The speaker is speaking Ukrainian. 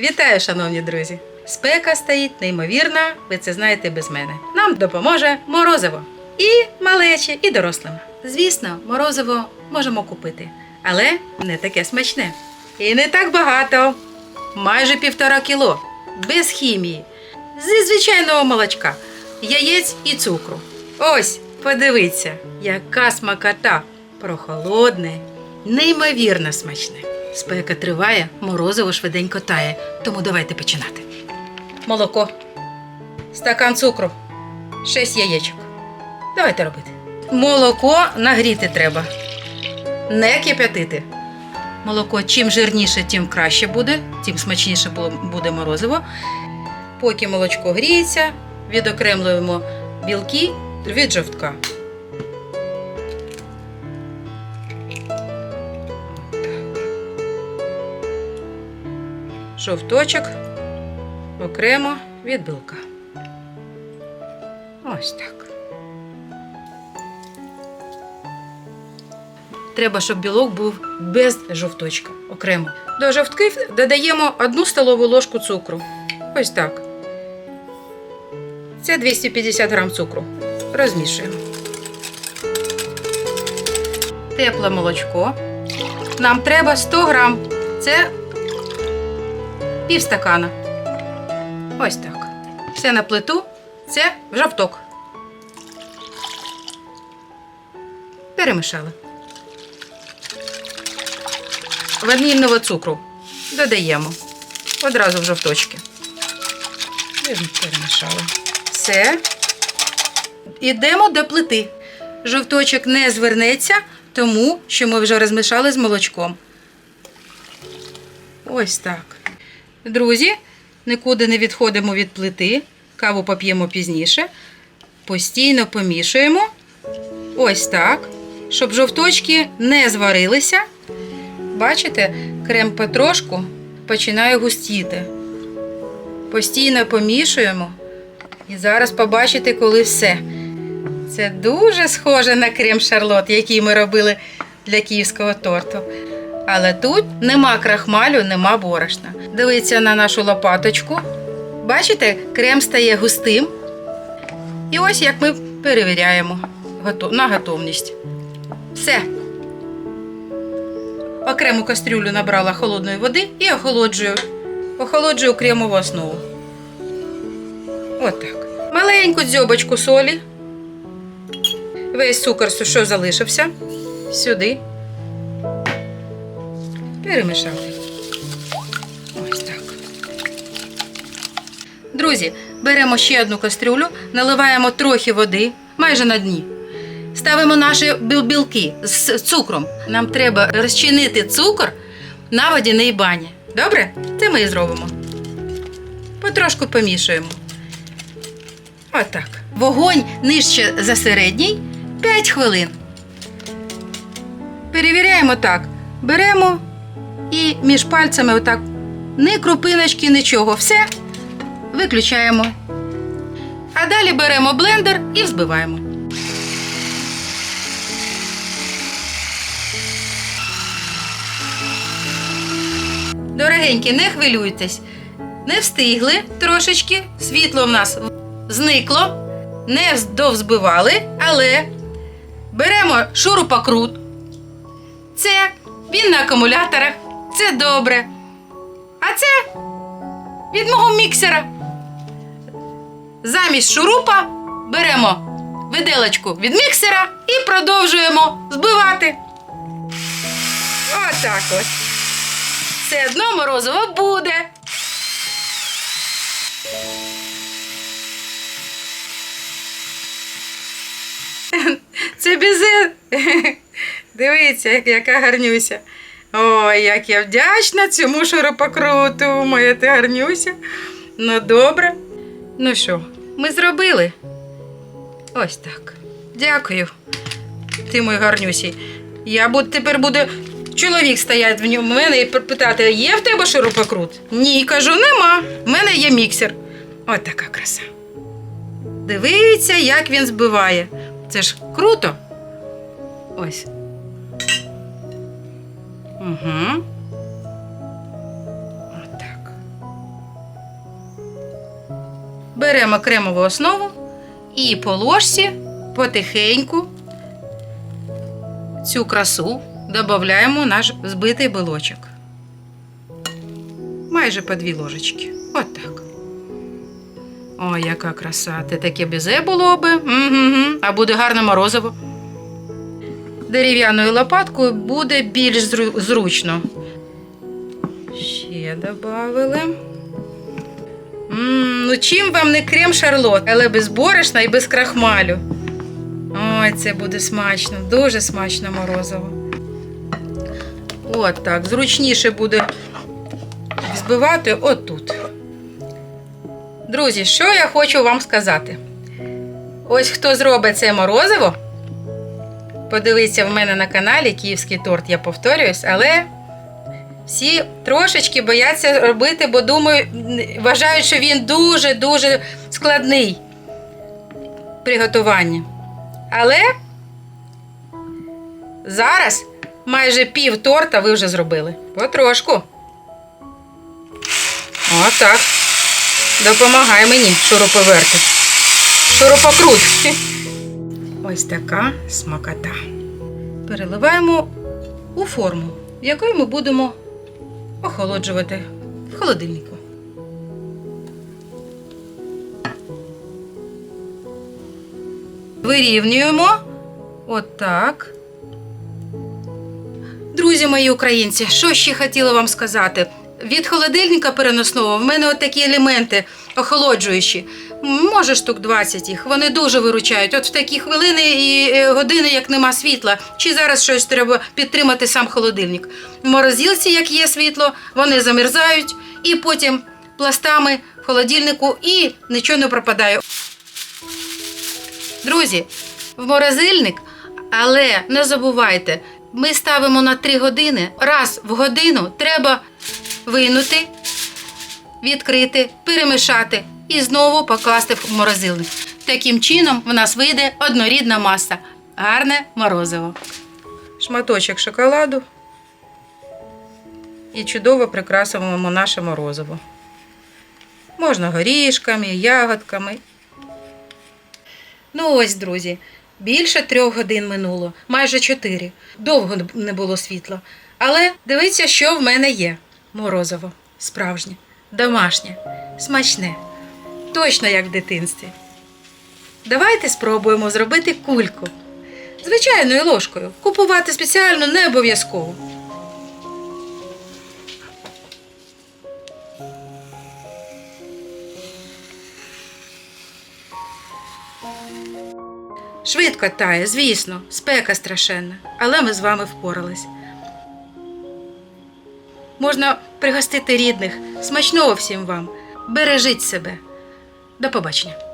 Вітаю, шановні друзі! Спека стоїть неймовірна, ви це знаєте без мене. Нам допоможе морозиво. І малечі, і дорослим. Звісно, морозиво можемо купити, але не таке смачне. І не так багато. Майже півтора кіло. Без хімії. Зі звичайного молочка, яєць і цукру. Ось, подивіться, яка смакота. Прохолодне, неймовірно смачне. Спека триває, морозиво швиденько тає, тому давайте починати. Молоко, стакан цукру, 6 яєчок. Давайте робити. Молоко нагріти треба. Не кип'ятити. Молоко чим жирніше, тим краще буде, тим смачніше буде морозиво. Поки молочко гріється, відокремлюємо білки від жовтка. Жовточок окремо від білка. Ось так. Треба, щоб білок був без жовточка окремо. До жовтків додаємо одну столову ложку цукру. Ось так. Це 250 грам цукру. Розмішуємо. Тепле молочко. Нам треба 100 грам. Це пів стакана. Ось так. Все на плиту. Це в жовток. Перемішали. Ванільного цукру додаємо одразу в жовточки. Перемішали. Все. Ідемо до плити. Жовточок не звернеться, тому що ми вже розмішали з молочком. Ось так. Друзі, нікуди не відходимо від плити. Каву поп'ємо пізніше. Постійно помішуємо. Ось так. Щоб жовточки не зварилися. Бачите, крем потрошку починає густіти. Постійно помішуємо. І зараз побачите, коли все. Це дуже схоже на крем шарлот, який ми робили для київського торту. Але тут нема крахмалю, нема борошна. Дивіться на нашу лопаточку. Бачите, крем стає густим. І ось як ми перевіряємо на готовність. Все. Окрему кастрюлю набрала холодної води і охолоджую. Охолоджую кремову основу. Отак. Маленьку дзьобочку солі. Весь цукор, що залишився, сюди. Перемішали. Друзі, беремо ще одну кастрюлю, наливаємо трохи води, майже на дні. Ставимо наші білки з цукром. Нам треба розчинити цукор на водяній бані. Добре? Це ми і зробимо. Потрошку помішуємо. Отак. Вогонь нижче за середній 5 хвилин. Перевіряємо так. Беремо і між пальцями отак. Ні крупиночки, нічого. Все. Виключаємо. А далі беремо блендер і взбиваємо. Дорогенькі, не хвилюйтесь. Не встигли трошечки, світло в нас зникло, не довзбивали, але беремо шурупокрут. Це він на акумуляторах, це добре. А це від мого міксера. Замість шурупа беремо виделочку від міксера і продовжуємо збивати. Отак ось. Все одно морозиво буде. Це бізе. Дивіться, як- яка гарнюся. Ой, як я вдячна цьому шуропокруту, моя ти гарнюся. Ну, добре. Ну що, ми зробили? Ось так. Дякую. Ти мій гарнюсій. Я буду, тепер буде чоловік стояти в мене і питати, є в тебе шуропокрут? Ні, кажу, нема. В мене є міксер. Ось така краса. Дивіться, як він збиває. Це ж круто. Ось. Угу. Беремо кремову основу і по ложці потихеньку цю красу додаємо наш збитий белочок. Майже по дві ложечки. От так. Ой, яка краса. Те таке бізе було би. Угу. А буде гарне морозиво. Дерев'яною лопаткою буде більш зручно. Ще додали. Ну чим вам не крем шарлот, але без борошна і без крахмалю. Ой, це буде смачно, дуже смачно морозиво. От так, зручніше буде збивати отут. Друзі, що я хочу вам сказати? Ось хто зробить це морозиво, подивіться в мене на каналі Київський торт, я повторююсь, але всі трошечки бояться робити, бо думаю, вважають, що він дуже-дуже складний в приготуванні. Але зараз майже пів торта ви вже зробили. Потрошку. Отак. Допомагай мені, шуруповерти. Шурупокрут. Ось така смакота. Переливаємо у форму, в якої ми будемо охолоджувати в холодильнику. Вирівнюємо. Отак. Друзі мої українці, що ще хотіла вам сказати? Від холодильника переносного в мене отакі елементи охолоджуючі. Може штук 20 їх. Вони дуже виручають. От в такі хвилини і е, години, як нема світла, чи зараз щось треба підтримати сам холодильник. В морозилці, як є світло, вони замерзають і потім пластами в холодильнику і нічого не пропадає. Друзі, в морозильник, але не забувайте, ми ставимо на 3 години. Раз в годину треба винути, відкрити, перемішати і знову покласти в морозильник. Таким чином в нас вийде однорідна маса. Гарне морозиво. Шматочок шоколаду. І чудово прикрасимо наше морозиво. Можна горішками, ягодками. Ну ось, друзі, більше трьох годин минуло, майже чотири. Довго не було світла. Але дивіться, що в мене є. Морозиво, справжнє, домашнє, смачне. Точно як в дитинстві. Давайте спробуємо зробити кульку. Звичайною ложкою. Купувати спеціально не обов'язково. Швидко тає, звісно, спека страшенна, але ми з вами впорались. Можна пригостити рідних. Смачного всім вам. Бережіть себе. До побачення.